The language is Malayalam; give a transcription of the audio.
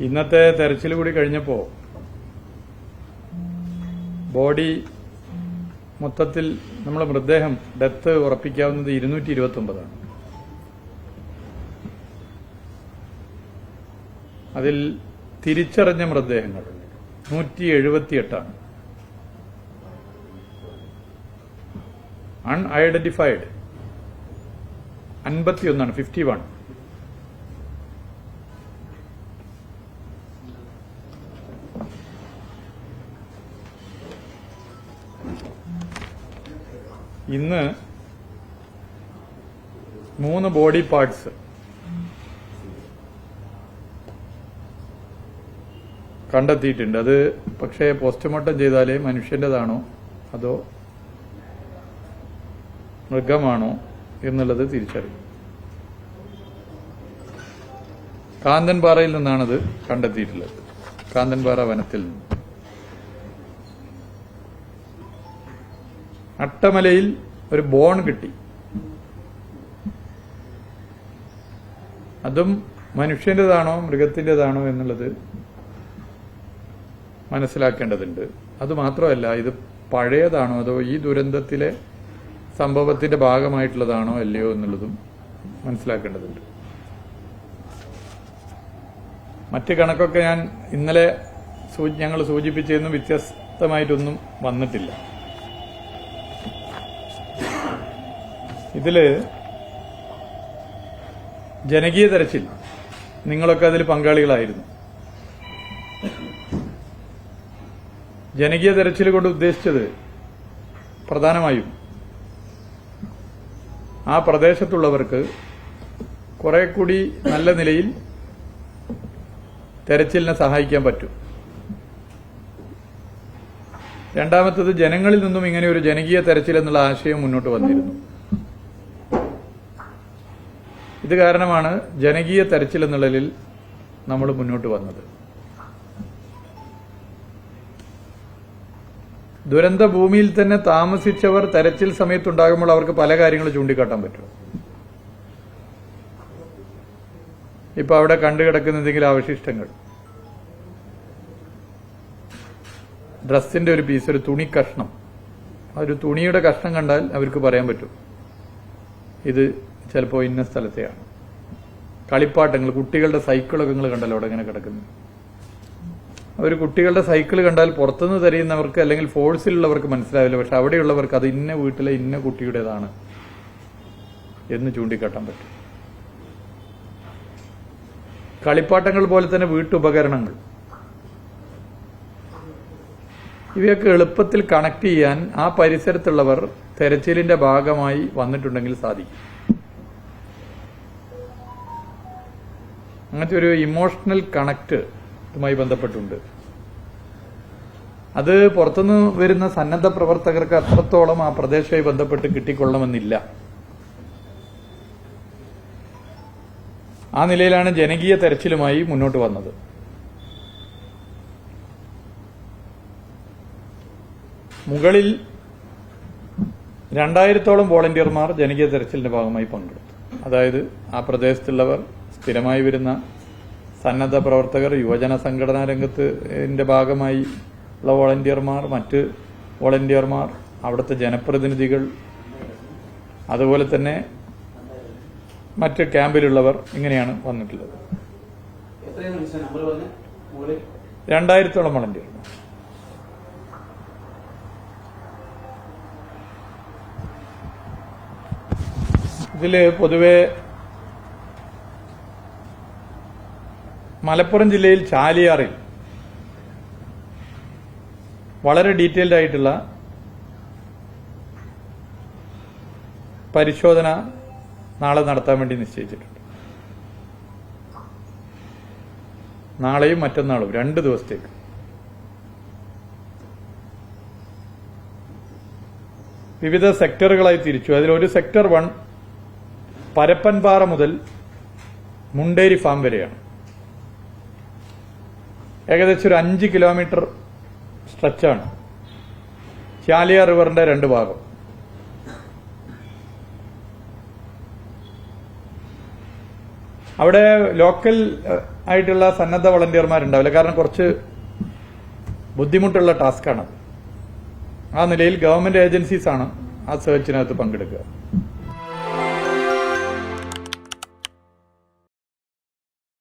ഇന്നത്തെ തെരച്ചിൽ കൂടി കഴിഞ്ഞപ്പോൾ ബോഡി മൊത്തത്തിൽ നമ്മൾ മൃതദേഹം ഡെത്ത് ഉറപ്പിക്കാവുന്നത് ഇരുന്നൂറ്റി ഇരുപത്തൊമ്പതാണ് അതിൽ തിരിച്ചറിഞ്ഞ മൃതദേഹങ്ങൾ നൂറ്റി എഴുപത്തിയെട്ടാണ് അൺഐഡന്റിഫൈഡ് അൻപത്തിയൊന്നാണ് ഫിഫ്റ്റി വൺ ഇന്ന് മൂന്ന് ബോഡി പാർട്സ്. കണ്ടെത്തിയിട്ടുണ്ട്. അത് പക്ഷേ പോസ്റ്റ്മോർട്ടം ചെയ്താലേ മനുഷ്യന്റേതാണോ അതോ മൃഗമാണോ എന്നുള്ളത് തിരിച്ചറിയും. കാന്തൻപാറയിൽ നിന്നാണത് കണ്ടെത്തിയിട്ടുള്ളത്. കാന്തൻപാറ വനത്തിൽ നിന്ന്. അട്ടമലയിൽ ഒരു ബോൺ കിട്ടി. അതും മനുഷ്യന്റെതാണോ മൃഗത്തിന്റെതാണോ എന്നുള്ളത് മനസ്സിലാക്കേണ്ടതുണ്ട്. അത് മാത്രമല്ല ഇത് പഴയതാണോ അതോ ഈ ദുരന്തത്തിലെ സംഭവത്തിന്റെ ഭാഗമായിട്ടുള്ളതാണോ അല്ലയോ എന്നുള്ളതും മനസ്സിലാക്കേണ്ടതുണ്ട്. മറ്റ് കണക്കൊക്കെ ഞാൻ ഇന്നലെ ഞങ്ങൾ സൂചിപ്പിച്ചതെന്നും വ്യത്യസ്തമായിട്ടൊന്നും വന്നിട്ടില്ല. ഇതിൽ ജനകീയ തെരച്ചിൽ നിങ്ങളൊക്കെ അതിൽ പങ്കാളികളായിരുന്നു. ജനകീയ തെരച്ചിൽ കൊണ്ട് ഉദ്ദേശിച്ചത് പ്രധാനമായും ആ പ്രദേശത്തുള്ളവർക്ക് കുറെ കൂടി നല്ല നിലയിൽ തെരച്ചിലിനെ സഹായിക്കാൻ പറ്റും. രണ്ടാമത്തത് ജനങ്ങളിൽ നിന്നും ഇങ്ങനെ ഒരു ജനകീയ തെരച്ചിൽ എന്നുള്ള ആശയം മുന്നോട്ട് വന്നിരുന്നു. ഇത് കാരണമാണ് ജനകീയ തെരച്ചിൽ എന്നുള്ളതിൽ നമ്മൾ മുന്നോട്ട് വന്നത്. ദുരന്ത ഭൂമിയിൽ തന്നെ താമസിച്ചവർ തെരച്ചിൽ സമയത്തുണ്ടാകുമ്പോൾ അവർക്ക് പല കാര്യങ്ങൾ ചൂണ്ടിക്കാട്ടാൻ പറ്റും. ഇപ്പൊ അവിടെ കണ്ടുകിടക്കുന്ന എന്തെങ്കിലും അവശിഷ്ടങ്ങൾ. ഡ്രസ്സിന്റെ ഒരു പീസ് ഒരു തുണി കഷ്ണം. ആ ഒരു തുണിയുടെ കഷ്ണം കണ്ടാൽ അവർക്ക് പറയാൻ പറ്റും. ഇത് ചിലപ്പോൾ ഇന്ന സ്ഥലത്തെയാണ്. കളിപ്പാട്ടങ്ങൾ കുട്ടികളുടെ സൈക്കിളൊക്കെ നിങ്ങൾ കണ്ടല്ലോ അവിടെ ഇങ്ങനെ കിടക്കുന്നു അവർ കുട്ടികളുടെ സൈക്കിൾ കണ്ടാൽ പുറത്തുനിന്ന് തരയുന്നവർക്ക് അല്ലെങ്കിൽ ഫോഴ്സിലുള്ളവർക്ക് മനസ്സിലാവില്ല. പക്ഷെ അവിടെയുള്ളവർക്ക് അത് ഇന്ന വീട്ടിലെ ഇന്ന കുട്ടിയുടേതാണ് എന്ന് ചൂണ്ടിക്കാട്ടാൻ പറ്റും. കളിപ്പാട്ടങ്ങൾ പോലെ തന്നെ വീട്ടുപകരണങ്ങൾ. ഇവയൊക്കെ എളുപ്പത്തിൽ കണക്ട് ചെയ്യാൻ ആ പരിസരത്തുള്ളവർ തെരച്ചിലിന്റെ ഭാഗമായി വന്നിട്ടുണ്ടെങ്കിൽ സാധിക്കും. അങ്ങനത്തെ ഒരു ഇമോഷണൽ കണക്ട് ഇതുമായി ബന്ധപ്പെട്ടുണ്ട്. അത് പുറത്തുനിന്ന് വരുന്ന സന്നദ്ധ പ്രവർത്തകർക്ക് അത്രത്തോളം ആ പ്രദേശവുമായി ബന്ധപ്പെട്ട് കിട്ടിക്കൊള്ളണമെന്നില്ല. ആ നിലയിലാണ് ജനകീയ തെരച്ചിലുമായി മുന്നോട്ട് വന്നത്. മുകളിൽ രണ്ടായിരത്തോളം വോളണ്ടിയർമാർ ജനകീയ തെരച്ചിലിന്റെ ഭാഗമായി പങ്കെടുത്തു. അതായത് ആ പ്രദേശത്തുള്ളവർ സ്ഥിരമായി വരുന്ന സന്നദ്ധ പ്രവർത്തകർ യുവജന സംഘടനാ രംഗത്തിന്റെ ഭാഗമായി ഉള്ള വോളണ്ടിയർമാർ മറ്റ് വോളണ്ടിയർമാർ അവിടുത്തെ ജനപ്രതിനിധികൾ അതുപോലെ തന്നെ മറ്റ് ക്യാമ്പിലുള്ളവർ ഇങ്ങനെയാണ് വന്നിട്ടുള്ളത്. രണ്ടായിരത്തോളം വളണ്ടിയർ ഇതിൽ പൊതുവെ മലപ്പുറം ജില്ലയിൽ ചാലിയാറിൽ വളരെ ഡീറ്റെയിൽഡ് ആയിട്ടുള്ള പരിശോധന നാളെ നടത്താൻ വേണ്ടി നിശ്ചയിച്ചിട്ടുണ്ട്. നാളെയും മറ്റന്നാളും രണ്ട് ദിവസത്തേക്ക്. വിവിധ സെക്ടറുകളായി തിരിച്ചു. അതിൽ ഒരു സെക്ടർ വൺ പരപ്പൻപാറ മുതൽ മുണ്ടേരി ഫാം വരെയാണ്. ഏകദേശം ഒരു അഞ്ച് കിലോമീറ്റർ സ്ട്രെച്ചാണ് ചാലിയ റിവറിന്റെ രണ്ട് ഭാഗം. അവിടെ ലോക്കൽ ആയിട്ടുള്ള സന്നദ്ധ വളണ്ടിയർമാരുണ്ടാവില്ല കാരണം കുറച്ച് ബുദ്ധിമുട്ടുള്ള ടാസ്ക്കാണ് ആ നിലയിൽ ഗവൺമെന്റ് ഏജൻസീസ് ആണ് ആ സെർച്ചിനകത്ത് പങ്കെടുക്കുക.